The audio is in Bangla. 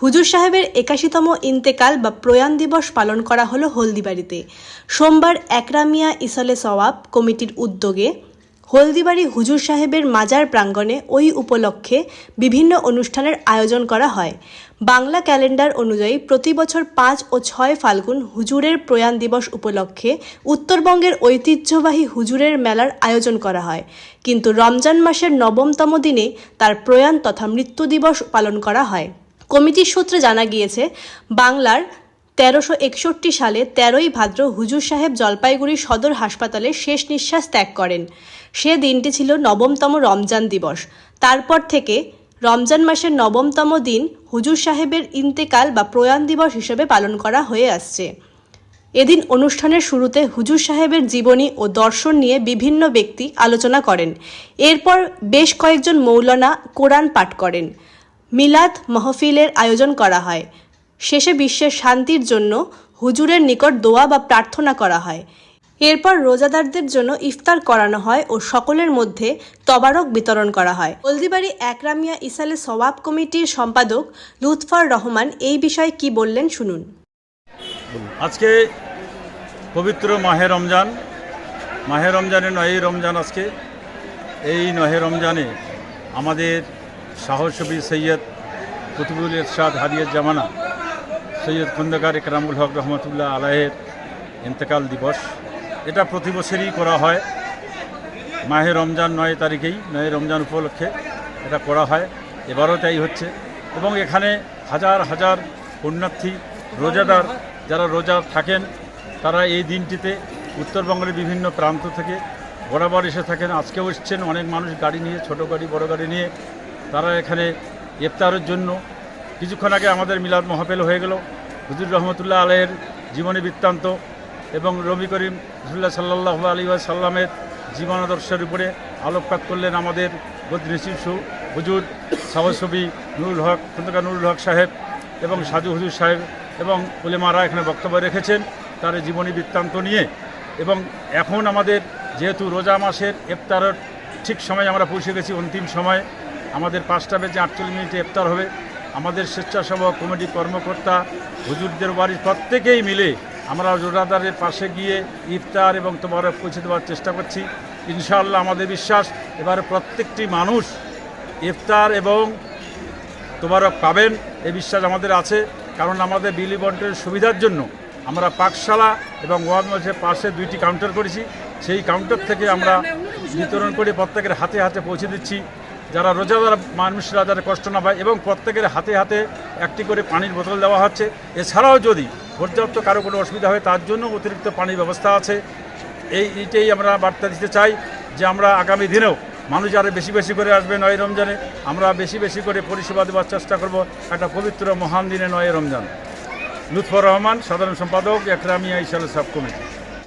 হুজুর সাহেবের একাশিতম ইন্তেকাল বা প্রয়াণ দিবস পালন করা হলো হলদিবাড়িতে। সোমবার একরামিয়া ইসলে সওয়াব কমিটির উদ্যোগে হলদিবাড়ি হুজুর সাহেবের মাজার প্রাঙ্গণে ওই উপলক্ষে বিভিন্ন অনুষ্ঠানের আয়োজন করা হয়। বাংলা ক্যালেন্ডার অনুযায়ী প্রতি বছর পাঁচ ও ছয় ফাল্গুন হুজুরের প্রয়াণ দিবস উপলক্ষে উত্তরবঙ্গের ঐতিহ্যবাহী হুজুরের মেলার আয়োজন করা হয়। কিন্তু রমজান মাসের নবমতম দিনে তার প্রয়াণ তথা মৃত্যু দিবস পালন করা হয়। কমিটির সূত্রে জানা গিয়েছে, বাংলার তেরোশো একষট্টি সালে তেরোই ভাদ্র হুজুর সাহেব জলপাইগুড়ি সদর হাসপাতালে শেষ নিঃশ্বাস ত্যাগ করেন। সে দিনটি ছিল নবমতম রমজান দিবস। তারপর থেকে রমজান মাসের নবমতম দিন হুজুর সাহেবের ইন্তেকাল বা প্রয়াণ দিবস হিসেবে পালন করা হয়ে আসছে। এদিন অনুষ্ঠানের শুরুতে হুজুর সাহেবের জীবনী ও দর্শন নিয়ে বিভিন্ন ব্যক্তি আলোচনা করেন। এরপর বেশ কয়েকজন মৌলানা কোরআন পাঠ করেন। মিলাদ মাহফিলের আয়োজন করা হয়। শেষে বিশ্বের শান্তির জন্য হুজুরের নিকট দোয়া বা প্রার্থনা করা হয়। এরপর রোজাদারদের জন্য ইফতার করানো হয় ও সকলের মধ্যে তবারক বিতরণ করা হয়। হলদিবাড়ি একরামিয়া ইসালে সওয়াব কমিটির সম্পাদক লুৎফর রহমান এই বিষয়ে কি বললেন শুনুন। আজকে পবিত্র মাহে রমজান। মাহে রমজানে নয় রমজান আজকে। এই নহে রমজানে আমাদের সাহসবী সৈয়দ কুতুবুল ইরশাদ হাদিয়ার জামানা, সৈয়দ খন্দকার একরামুল হক রহমতুল্লাহ আলাহের ইন্তেকাল দিবস। এটা প্রতি বছরই করা হয়। মাহে রমজান নয় তারিখেই, নয় রমজান উপলক্ষে এটা করা হয়। এবারও তাই হচ্ছে। এবং এখানে হাজার হাজার পুণ্যার্থী, রোজাদার যারা রোজা থাকেন, তারা এই দিনটিতে উত্তরবঙ্গের বিভিন্ন প্রান্ত থেকে বরাবর এসে থাকেন। আজকেও এসছেন অনেক মানুষ গাড়ি নিয়ে, ছোট গাড়ি, বড় গাড়ি নিয়ে। তারা এখানে ইফতারের জন্য কিছুক্ষণ আগে আমাদের মিলাদ মহাপেল হয়ে গেল। হুজুর রহমতুল্লাহ আলহের জীবনী বৃত্তান্ত এবং রবি করিম রসুল্লাহ সাল্লাহ আলী সাল্লামের জীবনাদর্শের উপরে আলোকপাত করলেন আমাদের বদ্রী শিশু হুজুর সাহসবী নুরুল হক, খন্দকার নুরুল হক সাহেব এবং সাজু হুজুর সাহেব এবং উলেমারা এখানে বক্তব্য রেখেছেন তার জীবনী বৃত্তান্ত নিয়ে। এবং এখন আমাদের যেহেতু রোজা মাসের ইফতারের ঠিক সময় আমরা পৌঁছে গেছি অন্তিম সময় আমাদের পাঁচটা বেজে আটচল্লিশ মিনিটে ইফতার হবে। আমাদের স্বেচ্ছাসেবক কমিটি কর্মকর্তা হুজুরদের বাড়ির প্রত্যেকেই মিলে আমরা রোজাদারের পাশে গিয়ে ইফতার এবং তোমার পৌঁছে দেওয়ার চেষ্টা করছি। ইনশাআল্লাহ আমাদের বিশ্বাস, এবারে প্রত্যেকটি মানুষ ইফতার এবং তোবারক পাবেন, এই বিশ্বাস আমাদের আছে। কারণ আমাদের বিলি বন্টের সুবিধার জন্য আমরা পাকশালা এবং ওয়াদ মাসের পাশে দুইটি কাউন্টার করেছি। সেই কাউন্টার থেকে আমরা বিতরণ করে প্রত্যেকের হাতে হাতে পৌঁছে দিচ্ছি। যারা রোজাদার মানুষরা যারা কষ্ট না পায় এবং প্রত্যেকের হাতে হাতে একটি করে পানির বোতল দেওয়া হচ্ছে। এছাড়াও যদি পর্যাপ্ত কারও কোনো অসুবিধা হয়, তার জন্য অতিরিক্ত পানির ব্যবস্থা আছে। এই এইটাই আমরা বার্তা দিতে চাই যে আমরা আগামী দিনেও মানুষ আরও বেশি বেশি করে আসবে নয় রমজানে। আমরা বেশি বেশি করে পরিষেবা দেওয়ার চেষ্টা করব একটা পবিত্র, মহান দিনে নয় রমজান। লুৎফর রহমান, সাধারণ সম্পাদক, একরামিয়া ইসাল সাব কমিটি।